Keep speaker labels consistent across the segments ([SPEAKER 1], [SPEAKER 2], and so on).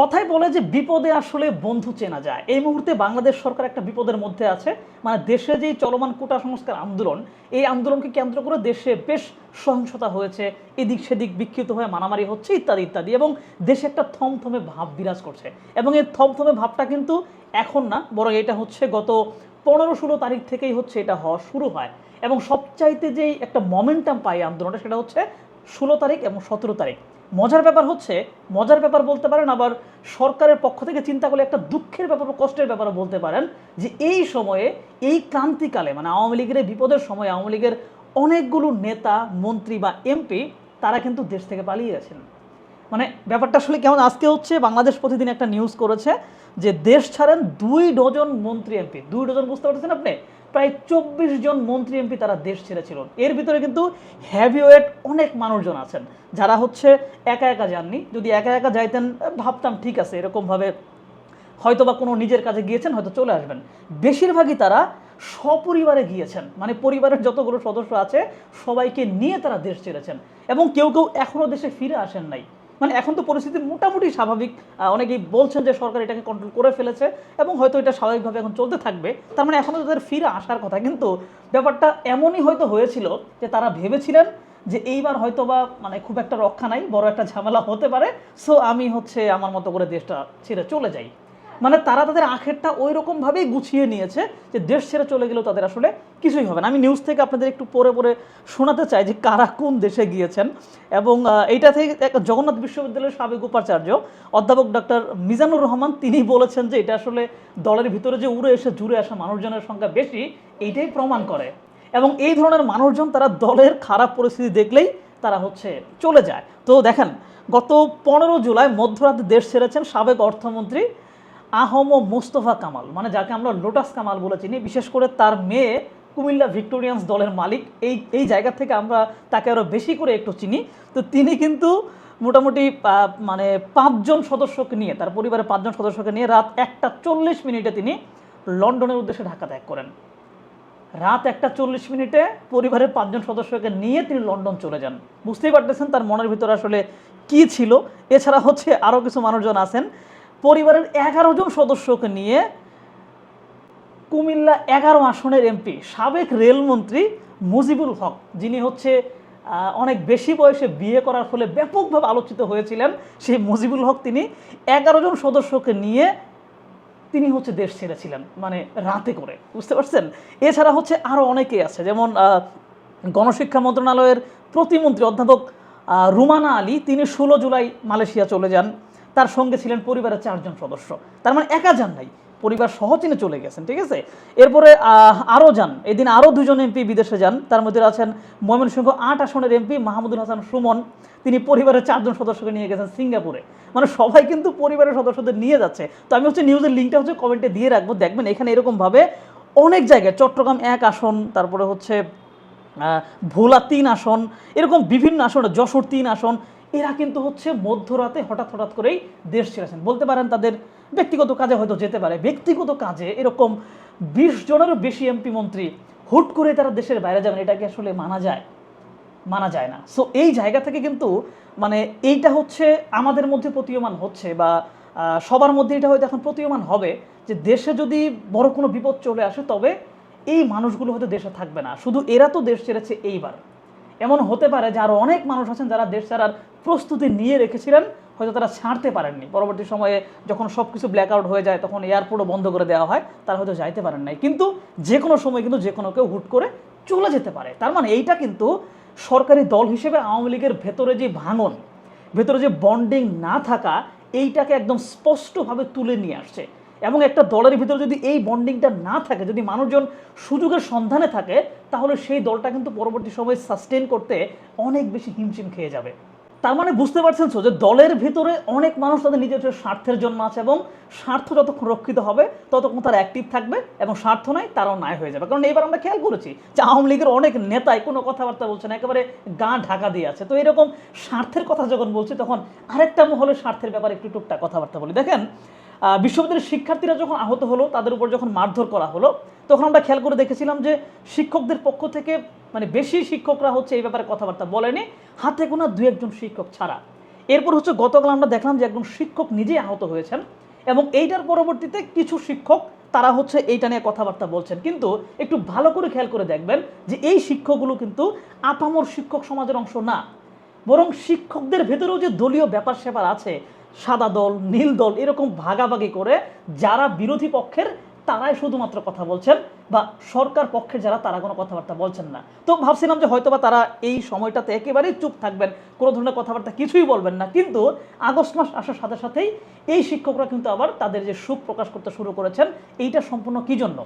[SPEAKER 1] কথাই বলে যে বিপদে আসলে বন্ধু চেনা যায়। এই মুহূর্তে বাংলাদেশ সরকার একটা বিপদের মধ্যে আছে। মানে দেশে যেই চলমান কোটা সংস্কার আন্দোলন, এই আন্দোলনকে কেন্দ্র করে দেশে বেশ সহিংসতা হয়েছে। এদিক সেদিক বিক্ষিপ্ত হয়ে মারামারি হচ্ছে, ইত্যাদি ইত্যাদি, এবং দেশে একটা থমথমে ভাব বিরাজ করছে। এবং এই থমথমে ভাবটা কিন্তু এখন না, বরং এটা হচ্ছে গত পনেরো ষোলো তারিখ থেকেই হচ্ছে এটা হওয়া শুরু হয়। এবং সবচাইতে যেই একটা মোমেন্টাম পায় আন্দোলনটা, সেটা হচ্ছে ষোলো তারিখ এবং সতেরো তারিখ। মজার ব্যাপার হচ্ছে, মজার ব্যাপার বলতে পারেন, আবার সরকারের পক্ষ থেকে চিন্তা করলে একটা দুঃখের ব্যাপার বা কষ্টের ব্যাপারও বলতে পারেন, যে এই সময়ে, এই ক্রান্তিকালে মানে আওয়ামী লীগের বিপদের সময়, আওয়ামী লীগের অনেকগুলো নেতা, মন্ত্রী বা এমপি, তারা কিন্তু দেশ থেকে পালিয়ে গেছেন। মানে ব্যাপারটা আসলে কেমন? আজকে হচ্ছে বাংলাদেশ প্রতিদিন একটা নিউজ করেছে, যে দেশ ছাড়েন দুই ডজন মন্ত্রী, এমপি। দুই ডজন বুঝতে পারছেন আপনি? প্রায় চব্বিশ জন মন্ত্রী এমপি তারা দেশ ছেড়েছিল। এর ভিতরে কিন্তু হ্যাভিওয়েট অনেক মানুষজন আছেন, যারা হচ্ছে একা একা যাননি। যদি একা একা যাইতেন ভাবতাম ঠিক আছে, এরকমভাবে হয়তো বা কোনো নিজের কাজে গিয়েছেন, হয়তো চলে আসবেন। বেশিরভাগই তারা সপরিবারে গিয়েছেন। মানে পরিবারের যতগুলো সদস্য আছে, সবাইকে নিয়ে তারা দেশ ছেড়েছেন। এবং কেউ কেউ এখনও দেশে ফিরে আসেন নাই। মানে এখন তো পরিস্থিতি মোটামুটি স্বাভাবিক। অনেকেই বলছেন যে সরকার এটাকে কন্ট্রোল করে ফেলেছে এবং হয়তো এটা স্বাভাবিকভাবে এখন চলতে থাকবে। তার মানে এখনও তাদের ফিরে আসার কথা। কিন্তু ব্যাপারটা এমনই হয়তো হয়েছিল যে তারা ভেবেছিলেন যে এইবার হয়তো বা মানে খুব একটা রক্ষা নাই, বড় একটা ঝামেলা হতে পারে। সো আমি হচ্ছে আমার মতো করে দেশটা ছেড়ে চলে যাই। মানে তারা তাদের আখেরটা ওই রকমভাবেই গুছিয়ে নিয়েছে যে দেশ ছেড়ে চলে গেলেও তাদের আসলে কিছুই হবে না। আমি নিউজ থেকে আপনাদের একটু পরে পরে শোনাতে চাই যে কারা কোন দেশে গিয়েছেন এবং এইটা থেকে জগন্নাথ বিশ্ববিদ্যালয়ের সাবেক উপাচার্য, অধ্যাপক ডক্টর মিজানুর রহমান, তিনি বলেছেন যে এটা আসলে দলের ভিতরে যে উড়ে এসে জুড়ে আসা মানুষজনের সংখ্যা বেশি, এইটাই প্রমাণ করে। এবং এই ধরনের মানুষজন তারা দলের খারাপ পরিস্থিতি দেখলেই তারা হচ্ছে চলে যায়। তো দেখেন, গত পনেরো জুলাই মধ্যরাতে দেশ ছেড়েছেন সাবেক অর্থমন্ত্রী আহম মোস্তফা কামাল মানে যাকে আমরা লোটাস কামাল বলে চিনি, বিশেষ করে তার মেয়ে কুমিল্লা ভিক্টোরিয়ান্স দলের মালিক, এই এই জায়গা থেকে আমরা তাকে আরও বেশি করে একটু চিনি। তো তিনি কিন্তু মোটামুটি মানে পাঁচজন সদস্যকে নিয়ে, তার পরিবারের পাঁচজন সদস্যকে নিয়ে রাত একটা চল্লিশ মিনিটে তিনি লন্ডনের উদ্দেশ্যে ঢাকা ত্যাগ করেন। রাত একটা চল্লিশ মিনিটে পরিবারের পাঁচজন সদস্যকে নিয়ে তিনি লন্ডন চলে যান। বুঝতেই পারতেছেন তার মনের ভিতরে আসলে কি ছিল। এছাড়া হচ্ছে আরও কিছু মানুষজন আছেন। পরিবারের এগারো জন সদস্যকে নিয়ে কুমিল্লা এগারো আসনের এমপি, সাবেক রেলমন্ত্রী মুজিবুল হক, যিনি হচ্ছে অনেক বেশি বয়সে বিয়ে করার ফলে ব্যাপকভাবে আলোচিত হয়েছিলেন। সেই মুজিবুল হক তিনি এগারো জন সদস্যকে নিয়ে তিনি হচ্ছে দেশ ছেড়েছিলেন মানে রাতে করে। বুঝতে পারছেন? এছাড়া হচ্ছে আরও অনেকে আছে, যেমন গণশিক্ষা মন্ত্রণালয়ের প্রতিমন্ত্রী অধ্যাপক রুমানা আলী, তিনি ষোলো জুলাই মালয়েশিয়া চলে যান। তার সঙ্গে ছিলেন পরিবারের চারজন সদস্য। তার মানে একা যান নাই। পরিবার সহ চলে গেছেন, ঠিক আছে? এরপরে আরও যান। এদিন আরও দুজন এমপি বিদেশে যান। তার মধ্যে আছেন ময়মনসিংহ আট আসনের এমপি মাহমুদুল হাসান সুমন। তিনি পরিবারের চারজন সদস্যকে নিয়ে গেছেন সিঙ্গাপুরে। মানে সবাই কিন্তু পরিবারের সদস্যদের নিয়ে যাচ্ছে। তো আমি হচ্ছে নিউজের লিঙ্কটা হচ্ছে কমেন্টে দিয়ে রাখব। দেখবেন এখানে এরকমভাবে অনেক জায়গায়, চট্টগ্রাম এক আসন, তারপরে হচ্ছে ভোলা তিন আসন, এরকম বিভিন্ন আসন, যশোর তিন আসন এরা কিন্তু হচ্ছে মধ্যরাতে হঠাৎ হঠাৎ করেই দেশ ছেড়েছেন। বলতে পারেন তাদের ব্যক্তিগত কাজে হয়তো যেতে পারে। ব্যক্তিগত কাজে এরকম বিশ জনেরও বেশি এমপি মন্ত্রী হুট করে তারা দেশের বাইরে যাবেন এটাকে আসলে মানা যায়? মানা যায় না। সো এই জায়গা থেকে কিন্তু মানে এইটা হচ্ছে আমাদের মধ্যে প্রতীয়মান হচ্ছে বা সবার মধ্যে এটা হয়তো এখন প্রতীয়মান হবে যে দেশে যদি বড় কোনো বিপদ চলে আসে, তবে এই মানুষগুলো হয়তো দেশে থাকবে না। শুধু এরা তো দেশ ছেড়েছে এইবার। এমন হতে পারে যে আরও অনেক মানুষ আছেন যারা দেশ ছাড়ার প্রস্তুতি নিয়ে রেখেছিলেন, হয়তো তারা ছাড়তে পারেননি। পরবর্তী সময়ে যখন সব কিছু ব্ল্যাক আউট হয়ে যায়, তখন এয়ারপোর্টও বন্ধ করে দেওয়া হয়, তারা হয়তো যাইতে পারেন নাই। কিন্তু যে কোনো সময় কিন্তু যে কোনো কেউ হুট করে চলে যেতে পারে। তার মানে এইটা কিন্তু সরকারি দল হিসেবে আওয়ামী লীগের ভেতরে যে ভাঙন, ভেতরে যে বন্ডিং না থাকা, এইটাকে একদম স্পষ্টভাবে তুলে নিয়ে আসছে। এবং একটা দলের ভিতরে যদি এই বন্ডিংটা না থাকে, যদি মানুষজন সুযোগের সন্ধানে থাকে, তাহলে সেই দলটা কিন্তু পরবর্তী সময়ে সাস্টেন করতে অনেক বেশি হিমশিম খেয়ে যাবে। তার মানে বুঝতে পারছেন যে দলের ভিতরে অনেক মানুষ তাদের নিজের স্বার্থের জন্য আছে এবং স্বার্থ যতক্ষণ রক্ষিত হবে, ততক্ষণ তারা অ্যাক্টিভ থাকবে এবং স্বার্থ নাই, তারাও নাই হয়ে যাবে। কারণ এবার আমরা খেয়াল করেছি যে আওয়ামী লীগের অনেক নেতাই কোনো কথাবার্তা বলছে না, একেবারে গা ঢাকা দিয়ে আছে। তো এরকম স্বার্থের কথা যখন বলছি, তখন আরেকটা মহলের স্বার্থের ব্যাপারে একটু টুকটাক কথাবার্তা বলি। দেখেন বিশ্ববিদ্যালয়ের শিক্ষার্থীরা যখন আহত হলো, তাদের উপর যখন মারধর করা হলো, তখন আমরা খেয়াল করে দেখেছিলাম যে শিক্ষকদের পক্ষ থেকে মানে বেশি শিক্ষকরা হচ্ছে এই ব্যাপারে কথাবার্তা বলেনি। হাতে গোনা দু একজন শিক্ষক ছাড়া। এরপর হচ্ছে গতকাল আমরা দেখলাম যে একজন শিক্ষক নিজেই আহত হয়েছেন এবং এইটার পরবর্তীতে কিছু শিক্ষক তারা হচ্ছে এইটা নিয়ে কথাবার্তা বলছেন। কিন্তু একটু ভালো করে খেয়াল করে দেখবেন যে এই শিক্ষকগুলো কিন্তু আপামর শিক্ষক সমাজের অংশ না। বরং শিক্ষকদের ভেতরেও যে দলীয় ব্যাপার স্যাপার আছে সাদা দল, নীল দল এরকম ভাগাভাগি করে যারা বিরোধী পক্ষের, তারাই শুধুমাত্র কথা বলছেন বা সরকার পক্ষের যারা, তারা কোনো কথাবার্তা বলছেন না। তো ভাবছিলাম যে হয়তোবা তারা এই সময়টাতে একেবারেই চুপ থাকবেন, কোনো ধরনের কথাবার্তা কিছুই বলবেন না। কিন্তু আগস্ট মাস আসার সাথে সাথেই এই শিক্ষকরা কিন্তু আবার তাদের যে সুখ প্রকাশ করতে শুরু করেছেন, এইটা সম্পূর্ণ কী জন্য?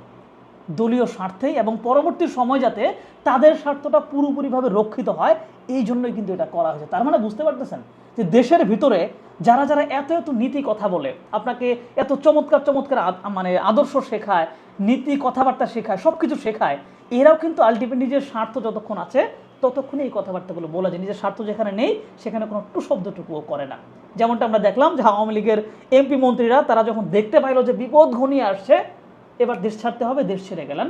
[SPEAKER 1] দলীয় স্বার্থেই এবং পরবর্তী সময় যাতে তাদের স্বার্থটা পুরোপুরিভাবে রক্ষিত হয়, এই জন্যই কিন্তু এটা করা হয়েছে। তার মানে বুঝতে পারতেছেন যে দেশের ভিতরে যারা যারা এত এত নীতি কথা বলে, আপনাকে এত চমৎকার চমৎকার মানে আদর্শ শেখায়, নীতি কথাবার্তা শেখায় সব কিছু শেখায়, এরাও কিন্তু আলটিমেট নিজের স্বার্থ যতক্ষণ আছে ততক্ষণে এই কথাবার্তাগুলো বলা যায়। নিজের স্বার্থ যেখানে নেই, সেখানে কোনো টু শব্দটুকুও করে না। যেমনটা আমরা দেখলাম যে আওয়ামী লীগের এমপি মন্ত্রীরা, তারা যখন দেখতে পাইলো যে বিপদ ঘনিয়ে আসছে এবার দেশ ছাড়তে হবে, দেশ ছেড়ে গেলেন।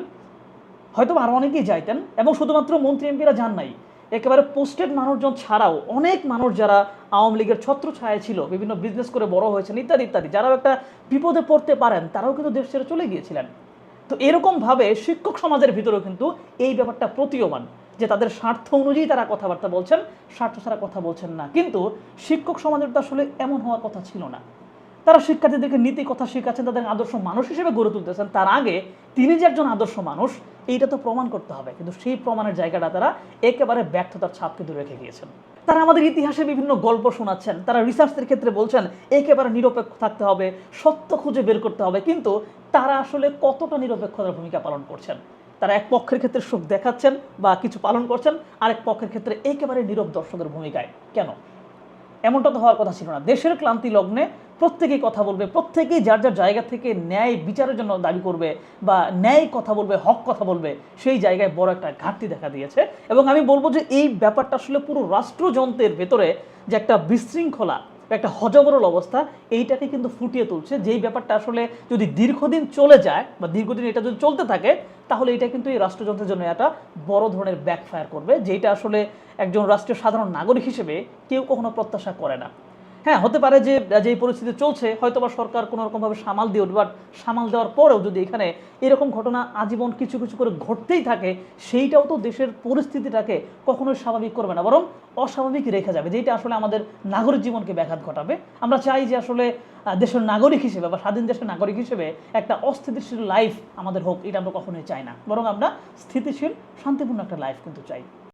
[SPEAKER 1] হয়তো আরও অনেকেই যাইতেন এবং শুধুমাত্র মন্ত্রী এমপিরা যান নাই। একেবারে পোস্টেড মানুষজন ছাড়াও অনেক মানুষ যারা আওয়ামী লীগের ছত্র ছায়া ছিল, বিভিন্ন বিজনেস করে বড় হয়েছেন, ইত্যাদি ইত্যাদি। যারাও একটা বিপদে পড়তে পারেন, তারাও কিন্তু দেশ ছেড়ে চলে গিয়েছিলেন। তো এরকমভাবে শিক্ষক সমাজের ভিতরেও কিন্তু এই ব্যাপারটা প্রতীয়মান, যে তাদের স্বার্থ অনুযায়ী তারা কথাবার্তা বলছেন, স্বার্থ ছাড়া কথা বলছেন না। কিন্তু শিক্ষক সমাজের তো আসলে এমন হওয়ার কথা ছিল না। তারা শিক্ষার্থীদেরকে নীতি, কথা শেখাচ্ছেন, তাদের আদর্শ মানুষ হিসেবে গড়ে তুলতেছেন। তার আগে তিনি যে একজন আদর্শ মানুষ, এইটা তো প্রমাণ করতে হবে। কিন্তু সেই প্রমাণের জায়গাটা তারা একেবারে ব্যর্থতার ছাপ কিন্তু রেখে গিয়েছেন। তারা আমাদের ইতিহাসে বিভিন্ন গল্প শোনাচ্ছেন। তারা রিসার্চের ক্ষেত্রে বলছেন, একেবারে নিরপেক্ষ থাকতে হবে, সত্য খুঁজে বের করতে হবে। কিন্তু তারা আসলে কতটা নিরপেক্ষতার ভূমিকা পালন করছেন? তারা এক পক্ষের ক্ষেত্রে সুখ দেখাচ্ছেন বা কিছু পালন করছেন, আরেক পক্ষের ক্ষেত্রে একেবারে নীরব দর্শকের ভূমিকায়। কেন? এমনটা তো হওয়ার কথা ছিল না। দেশের ক্লান্তি লগ্নে প্রত্যেকেই কথা বলবে, প্রত্যেকেই যার যার জায়গা থেকে ন্যায় বিচারের জন্য দাবি করবে বা ন্যায় কথা বলবে, হক কথা বলবে, সেই জায়গায় বড় একটা ঘাটতি দেখা দিয়েছে। এবং আমি বলব যে এই ব্যাপারটা আসলে পুরো রাষ্ট্রযন্ত্রের ভেতরে যে একটা বিশৃঙ্খলা, একটা হজবরল অবস্থা, এইটাকে কিন্তু ফুটিয়ে তুলছে। যেই ব্যাপারটা আসলে যদি দীর্ঘদিন চলে যায় বা দীর্ঘদিন এটা যদি চলতে থাকে, তাহলে এটা কিন্তু এই রাষ্ট্রযন্ত্রের জন্য একটা বড় ধরনের ব্যাকফায়ার করবে যেটা আসলে একজন রাষ্ট্রীয় সাধারণ নাগরিক হিসেবে কেউ কখনো প্রত্যাশা করে না। হ্যাঁ হতে পারে যে যেই পরিস্থিতি চলছে হয়তো বা সরকার কোনো রকমভাবে সামাল দিয়ে উঠবে বাট সামাল দেওয়ার পরেও যদি এখানে এরকম ঘটনা আজীবন কিছু কিছু করে ঘটতেই থাকে, সেইটাও তো দেশের পরিস্থিতিটাকে কখনোই স্বাভাবিক করবে না, বরং অস্বাভাবিক রেখে যাবে যেটা আসলে আমাদের নাগরিক জীবনকে ব্যাঘাত ঘটাবে। আমরা চাই যে আসলে দেশের নাগরিক হিসেবে বা স্বাধীন দেশের নাগরিক হিসেবে একটা অস্থিতিশীল লাইফ আমাদের হোক, এটা আমরা কখনোই চাই না, বরং আমরা স্থিতিশীল, শান্তিপূর্ণ একটা লাইফ কিন্তু চাই।